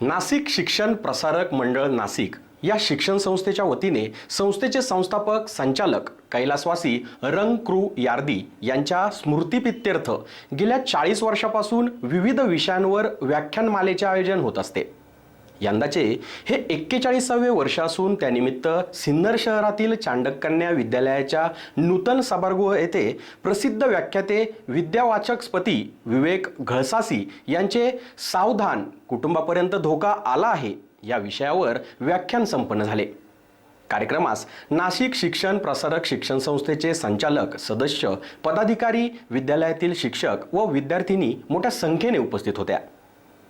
नाशिक शिक्षण प्रसारक मंडळ नाशिक या शिक्षण संस्थेच्या वतीने संस्थेचे संस्थापक संचालक कैलासवासी रंग क्रू यार्दी यांच्या स्मृतिपित्यर्थ गेल्या चाळीस वर्षापासून विविध विषयांवर व्याख्यानमालेचे आयोजन होत असते. यंदाचे हे एक्केचाळीसावे वर्ष असून त्यानिमित्त सिन्नर शहरातील चांडककन्या विद्यालयाच्या नूतन सभागृह येथे प्रसिद्ध व्याख्याते विद्यावाचकपती विवेक घळसासी यांचे सावधान कुटुंबापर्यंत धोका आला आहे या विषयावर व्याख्यान संपन्न झाले. कार्यक्रमास नाशिक शिक्षण प्रसारक शिक्षण संस्थेचे संचालक सदस्य पदाधिकारी विद्यालयातील शिक्षक व विद्यार्थिनी मोठ्या संख्येने उपस्थित होत्या.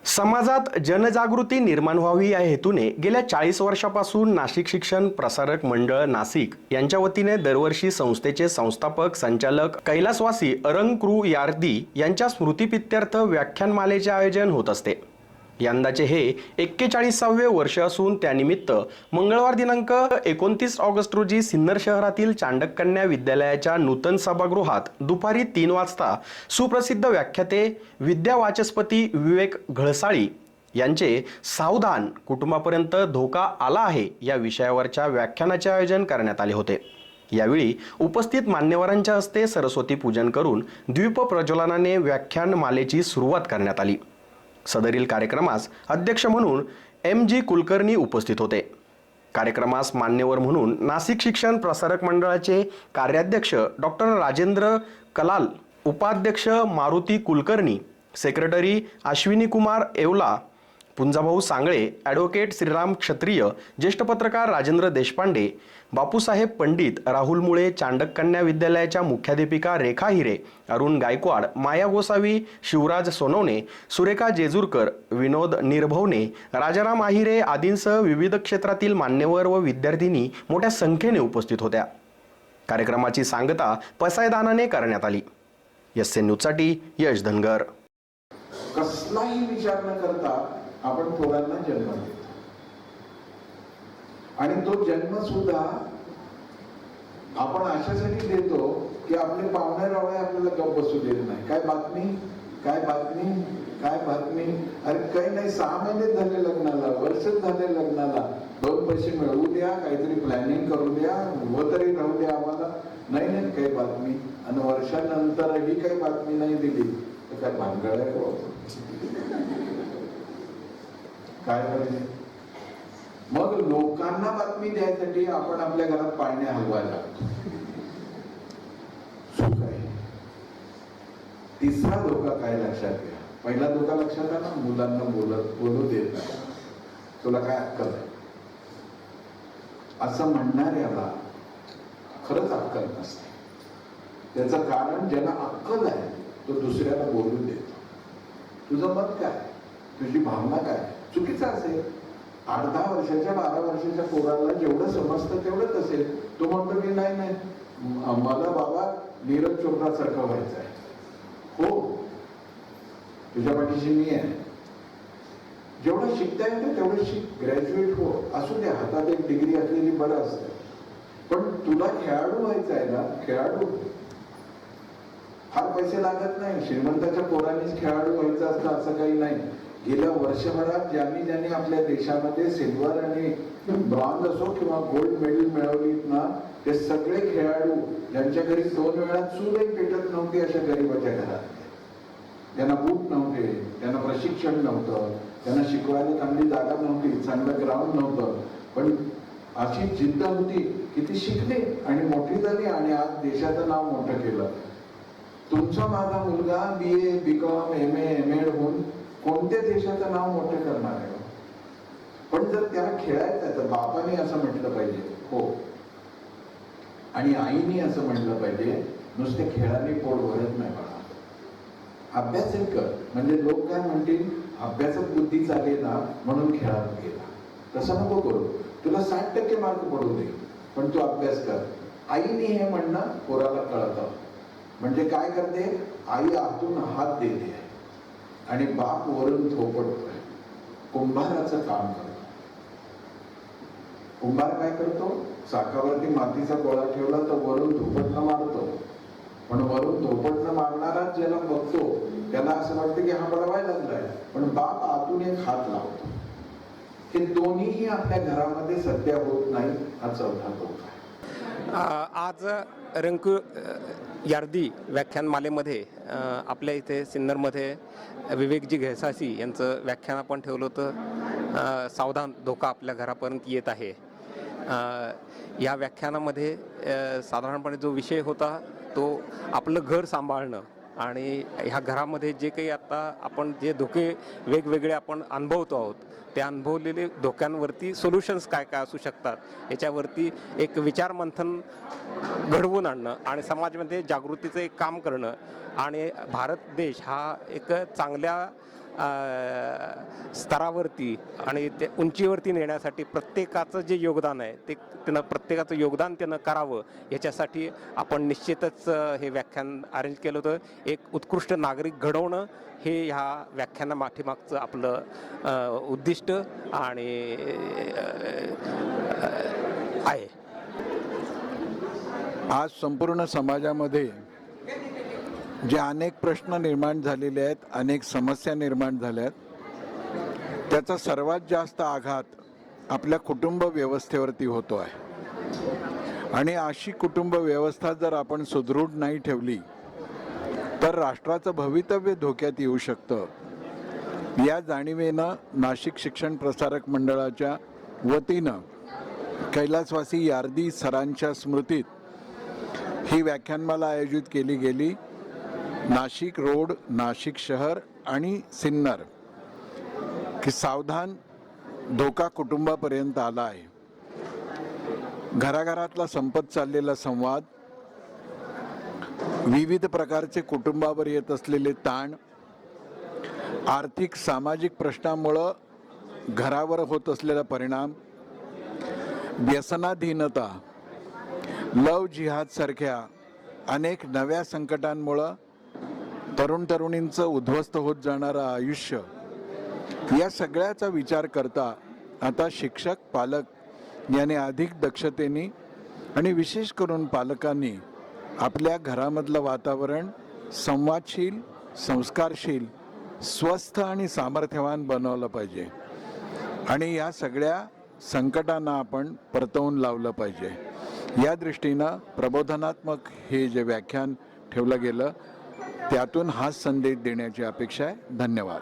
समाजात जनजागृती निर्माण व्हावी या हेतूने गेल्या चाळीस वर्षापासून नाशिक शिक्षण प्रसारक मंडळ नाशिक यांच्या वतीने दरवर्षी संस्थेचे संस्थापक संचालक कैलासवासी अरंग क्रू यार्दी यांच्या स्मृतिपित्यर्थ व्याख्यानमालेचे आयोजन होत असते. यंदाचे हे एक्केचाळीसावे वर्ष असून त्यानिमित्त मंगळवार दिनांक एकोणतीस ऑगस्ट रोजी सिन्नर शहरातील चांडककन्या विद्यालयाच्या नूतन सभागृहात दुपारी तीन वाजता सुप्रसिद्ध व्याख्याते विद्यावाचस्पती विवेक घळसाळी यांचे सावधान कुटुंबापर्यंत धोका आला आहे या विषयावरच्या व्याख्यानाचे आयोजन करण्यात आले होते. यावेळी उपस्थित मान्यवरांच्या हस्ते सरस्वती पूजन करून द्वीप प्रज्वलनाने व्याख्यान मालेची सुरुवात करण्यात आली. सदरील कार्यक्रमास अध्यक्ष म्हणून एम जी कुलकर्णी उपस्थित होते. कार्यक्रमास मान्यवर म्हणून नाशिक शिक्षण प्रसारक मंडळाचे कार्याध्यक्ष डॉक्टर राजेंद्र कलाल उपाध्यक्ष मारुती कुलकर्णी सेक्रेटरी अश्विनी कुमार येवला पुंजाभाऊ सांगळे ॲडव्होकेट श्रीराम क्षत्रिय ज्येष्ठ पत्रकार राजेंद्र देशपांडे बापूसाहेब पंडित राहुल मुळे चांडक कन्या विद्यालयाच्या मुख्याध्यापिका रेखा हिरे अरुण गायकवाड माया गोसावी शिवराज सोनवणे सुरेखा जेजूरकर विनोद निर्भवने राजाराम आहिरे आदींसह विविध क्षेत्रातील मान्यवर व विद्यार्थिनी मोठ्या संख्येने उपस्थित होत्या. कार्यक्रमाची सांगता पसायदानाने करण्यात आली. एस एन न्यूजसाठी यश धनगर. कसलाही विचार न करता आपण थोड्यांना जन्म देतो. आणि तो जन्म सुद्धा आपण अशासाठी देतो की आपले पाहुणे रावळे आपल्याला गप बसू देत नाही. काय बातमी? काय बातमी? काय बातमी? अरे काही नाही सहा महिने झाले लग्नाला वर्षच झाले लग्नाला. दोन पैसे मिळवू द्या काहीतरी प्लॅनिंग करू द्या उभं तरी राहू द्या आम्हाला. नाही नाही काही बातमी. आणि वर्षानंतरही काही बातमी नाही दिली तर काय भानगड आहे काय पाहिजे मग लोकांना बातमी द्यायसाठी आपण आपल्या घरात पाळणे हलवायला लागतो. सुख आहे. तिसरा धोका काय लक्षात घ्या. पहिला धोका लक्षात आला मुलांना बोलत बोलू देत नाही. तुला काय अक्कल आहे? असं म्हणणाऱ्याला खरंच अक्कल नसते. त्याचं कारण ज्याला अक्कल आहे तो दुसऱ्याला बोलू देतो तुझं मत काय? तुझी भावना काय? चुकीचं असेल. आठ दहा वर्षाच्या बारा वर्षाच्या पोराला जेवढं समजतं तेवढंच असेल. तो म्हणतो की नाही नाही. मला बाबा नीरज चोप्रा सारखं व्हायचं आहे. हो. तुझ्या पाठीशी मी आहे. जेवढं शिकता येतं तेवढं शिक. ग्रॅज्युएट हो. असू द्या हातात एक डिग्री असलेली बरं असतं. पण तुला खेळाडू व्हायचं आहे ना खेळाडू. फार पैसे लागत नाही. श्रीमंताच्या पोरांनीच खेळाडू व्हायचं असतं असं काही नाही. गेल्या वर्षभरात ज्यांनी ज्यांनी आपल्या देशामध्ये सिल्वर आणि ब्रॉन्झ असो किंवा गोल्ड मेडल मिळवलीत ना ते सगळे खेळाडू ज्यांच्या घरी दोन वेळा चूलही पेटत नव्हती अशा गरीबाच्या घरात. त्यांना बूट नव्हते त्यांना प्रशिक्षण नव्हतं त्यांना शिकवायला चांगली जागा नव्हती चांगलं ग्राउंड नव्हतं. पण अशी जिद्द होती की ती शिकली आणि मोठी झाली आणि आज देशाचं नाव मोठं केलं. तुमचा माझा मुलगा B A B com M A M ed होऊन कोणत्या देशाचं नाव मोठे करणार आहे? पण जर त्याला खेळायचं आहे तर बापाने असं म्हटलं पाहिजे. हो. आणि आईने असं म्हटलं पाहिजे नुसते खेळाने पोट भरत नाही बाळा. अभ्यास हे कर. म्हणजे लोक काय म्हणतील? अभ्यासात बुद्धी चालेला म्हणून खेळात गेला. तसं नको करू. तुला साठ टक्के मार्क पडू दे पण तू अभ्यास कर. आईने हे म्हणणं पोराला कळतं. म्हणजे काय करते? आई आतून हात देते. आणि बाप वरून थोपटतोय कुंभाराचं काम करतो. कुंभार काय करतो? चाकावरती मातीचा गोळा ठेवला तर वरून धोपटणं मारतो. पण वरून धोपटणं मारणारा ज्याला बघतो त्याला असं वाटतं की हा बडवायला लागलाय. पण बाप आतून एक हात लावतो. हे दोन्हीही आपल्या घरामध्ये सध्या होत नाही हा चौथा तोफ आहे. आज रंकू यार्दी व्याख्यानमालेमध्ये आपल्या इथे सिन्नरमध्ये विवेकजी घेसासी यांचं व्याख्यान आपण ठेवलं होतं. सावधान धोका आपल्या घरापर्यंत येत आहे. या व्याख्यानामध्ये साधारणपणे जो विषय होता तो आपलं घर सांभाळणं आणि ह्या घरामध्ये जे काही आता आपण जे धोके वेगवेगळे आपण अनुभवतो आहोत त्या अनुभवलेले धोक्यांवरती सोल्युशन्स काय काय असू शकतात याच्यावरती एक विचारमंथन घडवून आणणं आणि समाजामध्ये जागृतीचं एक काम करणं. आणि भारत देश हा एक चांगल्या स्तरावरती आणि ते उंचीवरती नेण्यासाठी प्रत्येकाचं जे योगदान आहे ते त्यानं प्रत्येकाचं योगदान त्यानं करावं याच्यासाठी आपण निश्चितच हे व्याख्यान अरेंज केलं होतं. एक उत्कृष्ट नागरिक घडवणं हे ह्या व्याख्याना पाठीमागचं आपलं उद्दिष्ट आणि आहे. आज संपूर्ण समाजामध्ये जे अनेक प्रश्न निर्माण झालेले आहेत अनेक समस्या निर्माण झाल्या आहेत त्याचा सर्वात जास्त आघात आपल्या कुटुंब व्यवस्थेवरती होतो आहे. आणि अशी कुटुंब व्यवस्था जर आपण सुदृढ नाही ठेवली तर राष्ट्राचं भवितव्य धोक्यात येऊ शकतं. या जाणीवेनं नाशिक शिक्षण प्रसारक मंडळाच्या वतीनं कैलासवासी यार्दी सरांच्या स्मृतीत ही व्याख्यानमाला आयोजित केली गेली. नाशिक रोड नाशिक शहर आणि सिन्नर. की सावधान धोका कुटुंबापर्यंत आला आहे. घराघरातला संपत चाललेला संवाद विविध प्रकारचे कुटुंबावर येत असलेले ताण आर्थिक सामाजिक प्रश्नामुळं घरावर होत असलेला परिणाम व्यसनाधीनता लव जिहाद सारख्या अनेक नव्या संकटांमुळं तरुण तरुणींचं उद्ध्वस्त होत जाणारं आयुष्य या सगळ्याचा विचार करता आता शिक्षक पालक याने अधिक दक्षतेने आणि विशेष करून पालकांनी आपल्या घरामधलं वातावरण संवादशील संस्कारशील स्वस्थ आणि सामर्थ्यवान बनवलं पाहिजे. आणि या सगळ्या संकटांना आपण परतवून लावलं पाहिजे. या दृष्टीनं प्रबोधनात्मक हे जे व्याख्यान ठेवलं गेलं त्यातून हाच संदेश देण्याची अपेक्षा आहे. धन्यवाद.